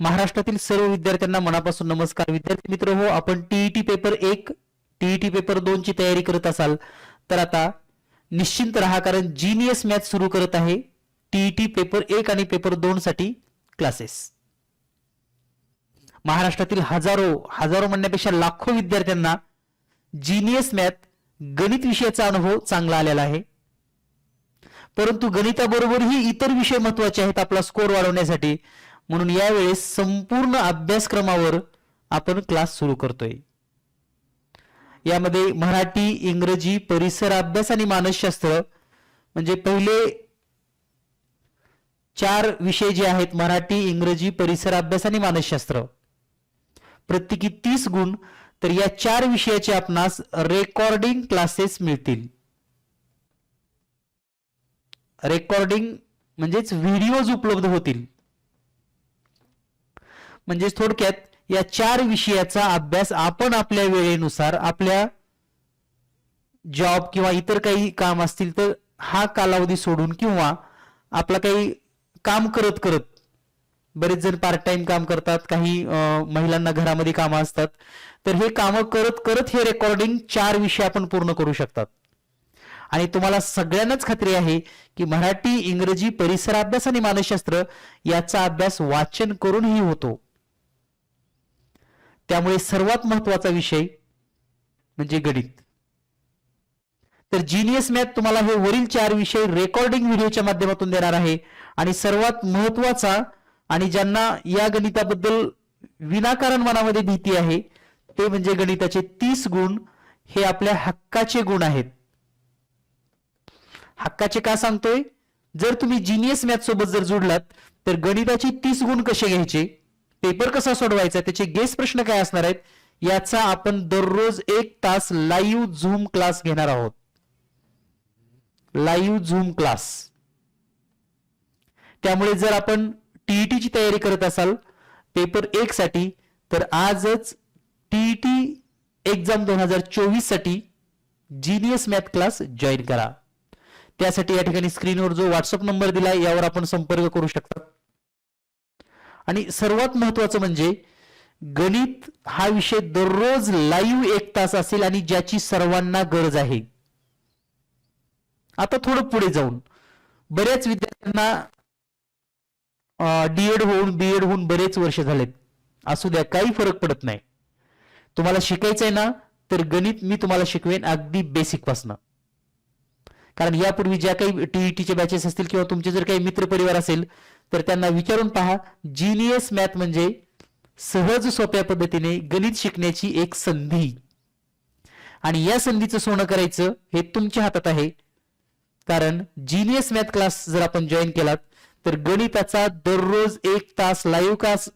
महाराष्ट्रातील सर्व विद्यार्थ्यांना मनापासून नमस्कार. विद्यार्थी मित्र हो आपण टीईटी पेपर एक टीईटी पेपर दोन ची तयारी करत असाल तर आता निश्चिंत राहा कारण जीनियस मॅथ सुरू करत आहे टीईटी पेपर एक आणि पेपर दोन साठी क्लासेस महाराष्ट्रातील हजारो हजारो म्हणण्यापेक्षा लाखो विद्यार्थ्यांना जीनियस मॅथ गणित विषयाचा अनुभव चांगला आलेला आहे. परंतु गणिताबरोबरही इतर विषय महत्त्वाचे आहेत आपला स्कोर वाढवण्यासाठी. म्हणून यावेळेस संपूर्ण अभ्यासक्रमावर आपण क्लास सुरू करतोय. यामध्ये मराठी इंग्रजी परिसर अभ्यास आणि मानसशास्त्र म्हणजे पहिले चार विषय जे आहेत मराठी इंग्रजी परिसर अभ्यास आणि मानसशास्त्र. प्रत्येकी तीस गुण तर या चार विषयाचे आपणास रेकॉर्डिंग क्लासेस मिळतील. रेकॉर्डिंग म्हणजेच व्हिडिओज उपलब्ध होतील. म्हणजेच थोडक्यात या चार विषयाचा अभ्यास आपण आपल्या वेळेनुसार आपल्या जॉब किंवा इतर काही काम असतील तर हा कालावधी सोडून किंवा आपला काही काम करत करत बरेच जण पार्ट टाइम काम करतात काही महिलांना घरामध्ये कामं असतात. तर हे कामं करत करत हे रेकॉर्डिंग चार विषय आपण पूर्ण करू शकतात. आणि तुम्हाला सगळ्यांनाच खात्री आहे की मराठी इंग्रजी परिसर अभ्यास आणि मानसशास्त्र याचा अभ्यास वाचन करूनही होतो. त्यामुळे सर्वात महत्त्वाचा विषय म्हणजे गणित. तर जीनियस मॅथ तुम्हाला हे वरील चार विषय रेकॉर्डिंग व्हिडिओच्या माध्यमातून देणार आहे. आणि सर्वात महत्त्वाचा आणि ज्यांना या गणिताबद्दल विनाकारण मनामध्ये भीती आहे ते म्हणजे गणिताचे तीस गुण हे आपल्या हक्काचे गुण आहेत. हक्काचे का सांगतोय? जर तुम्ही जीनियस मॅथ सोबत जर जोडलात तर गणिताचे तीस गुण कसे घ्यायचे? पेपर कसा सोडवायचा त्याचे गेस प्रश्न काय असणार आहेत याचा आपण दररोज एक तास लाईव्ह झूम क्लास घेणार आहोत. लाईव्ह झूम क्लास त्यामुळे जर आपण टीईटी ची तयारी करत असाल पेपर एक साठी तर आजच टीईटी एक्झाम दोन हजार चोवीससाठी जिनियस मॅथ क्लास जॉईन करा. त्यासाठी या ठिकाणी स्क्रीनवर जो व्हॉट्सअप नंबर दिला यावर आपण संपर्क करू शकता. आणि सर्वात महत्वाचं म्हणजे गणित हा विषय दररोज लाईव्ह एक तास असेल आणि ज्याची सर्वांना गरज आहे. आता थोडं पुढे जाऊन. बऱ्याच विद्यार्थ्यांना डीएड होऊन बीएड होऊन बरेच वर्ष झालेत. असू द्या काही फरक पडत नाही. तुम्हाला शिकायचंय ना तर गणित मी तुम्हाला शिकवेन अगदी बेसिक पासनं. कारण यापूर्वी ज्या काही टीईटीचे बॅचेस असतील किंवा तुमचे जर काही मित्रपरिवार असेल तर त्यांना विचारून पहा जीनियस मॅथ म्हणजे सहज सोप्या पद्धतीने गणित शिकण्याची एक संधी. आणि या संधीचं सोनं करायचं हे तुमच्या हातात आहे. कारण जीनियस मॅथ क्लास जर आपण जॉईन केलात तर गणिताचा दररोज एक तास लाईव्ह क्लास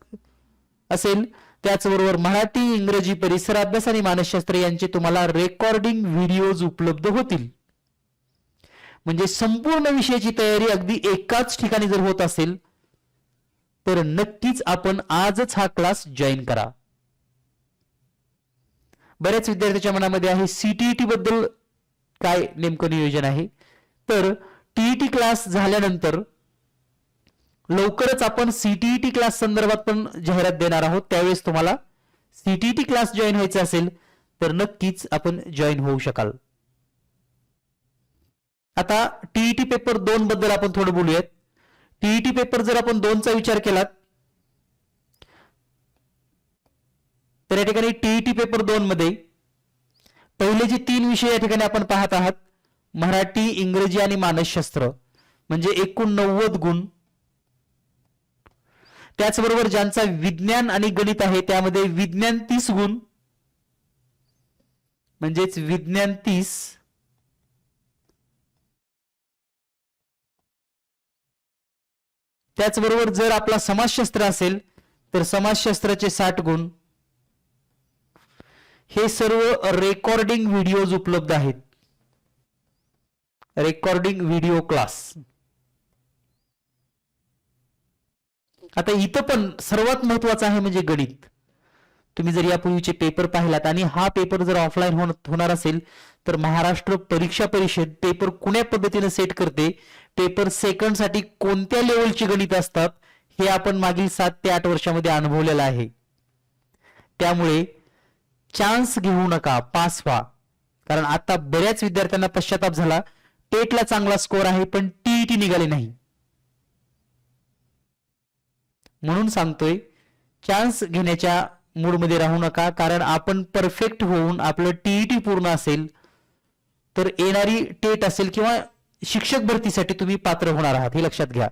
असेल. त्याचबरोबर मराठी इंग्रजी परिसर अभ्यास आणि मानसशास्त्र यांचे तुम्हाला रेकॉर्डिंग व्हिडिओज उपलब्ध होतील. म्हणजे संपूर्ण विषयाची तयारी अगदी एकाच ठिकाणी जर होत असेल तर नक्कीच आपण आजच हा क्लास जॉईन करा. बऱ्याच विद्यार्थ्यांच्या मनामध्ये आहे सीटीईटी बद्दल काय नेमकं नियोजन आहे? तर टीईटी क्लास झाल्यानंतर लवकरच आपण सीटीईटी क्लास संदर्भात पण जाहिरात देणार आहोत. त्यावेळेस तुम्हाला सीटीईटी क्लास जॉईन व्हायचा असेल तर नक्कीच आपण जॉईन होऊ शकाल. आता टीईटी पेपर दोन बद्दल आपण थोडं बोलूयात. टीईटी पेपर जर आपण दोनचा विचार केला तर या ठिकाणी टीईटी पेपर दोन मध्ये पहिले जे तीन विषय या ठिकाणी आपण पाहत आहात मराठी इंग्रजी आणि मानसशास्त्र म्हणजे एकूण नव्वद गुण. त्याचबरोबर ज्यांचा विज्ञान आणि गणित आहे त्यामध्ये विज्ञान तीस गुण. म्हणजेच विज्ञान तीस. त्याचबरोबर जर आपला समाजशास्त्र असेल तर समाजशास्त्राचे साठ गुण. हे सर्व रेकॉर्डिंग व्हिडिओज उपलब्ध आहेत. रेकॉर्डिंग व्हिडिओ क्लास आता इथं पण सर्वात महत्वाचं आहे म्हणजे गणित. तुम्ही जर यापूर्वीचे पेपर पाहिलात आणि हा पेपर जर ऑफलाईन होणार असेल तर महाराष्ट्र परीक्षा परिषद पेपर कुण्या पद्धतीने सेट करते? पेपर सेकंडसाठी कोणत्या लेवलची गणित असतात? हे आपण मागील सात ते आठ वर्षामध्ये अनुभवलेलं आहे. त्यामुळे चान्स घेऊ नका पास व्हा. कारण आता बऱ्याच विद्यार्थ्यांना पश्चाताप झाला. टेटला चांगला स्कोर आहे पण टीईटी निघाली नाही. म्हणून सांगतोय चान्स घेण्याच्या मूडमध्ये राहू नका कारण आपण परफेक्ट होऊन आपलं टीईटी पूर्ण असेल तर येणारी टेट असेल किंवा शिक्षक भरतीसाठी तुम्ही पात्र होणार आहात हे लक्षात घ्या.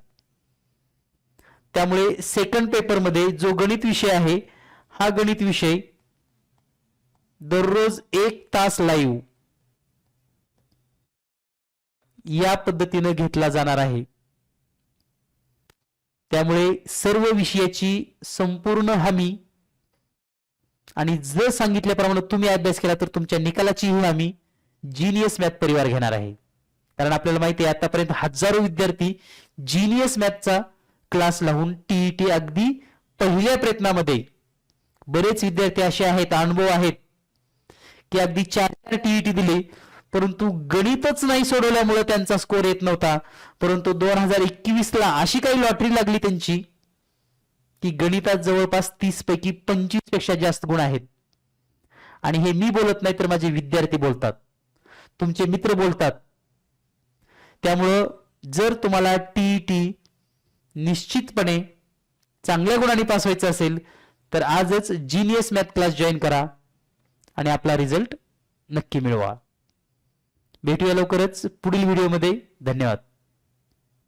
त्यामुळे सेकंड पेपरमध्ये जो गणित विषय आहे हा गणित विषय दररोज एक तास लाईव्ह या पद्धतीनं घेतला जाणार आहे. त्यामुळे सर्व विषयाची संपूर्ण हमी आणि जर सांगितल्याप्रमाणे तुम्ही अभ्यास केला तर तुमच्या निकालाची आम्ही हमी जीनियस मॅथ परिवार घेणार आहे. कारण आपल्याला माहिती आहे आतापर्यंत हजारो विद्यार्थी जीनियस मॅथचा क्लास लावून टीईटी अगदी पहिल्या प्रयत्नामध्ये बरेच विद्यार्थी असे आहेत अनुभव आहेत की अगदी चार चार टीईटी दिले परंतु गणितच नाही सोडवल्यामुळे त्यांचा स्कोर येत नव्हता. परंतु दोन हजार एकवीसला अशी काही लॉटरी लागली त्यांची की गणितात जवळपास तीस पैकी पंचवीसपेक्षा जास्त गुण आहेत. आणि हे मी बोलत नाही तर माझे विद्यार्थी बोलतात. तुमचे मित्र बोलतात. त्यामुळं जर तुम्हाला टीईटी निश्चितपणे चांगल्या गुणांनी पास व्हायचं असेल तर आजच जीनियस मॅथ क्लास जॉईन करा आणि आपला रिझल्ट नक्की मिळवा. भेटूया लवकरच पुढील व्हिडिओमध्ये धन्यवाद.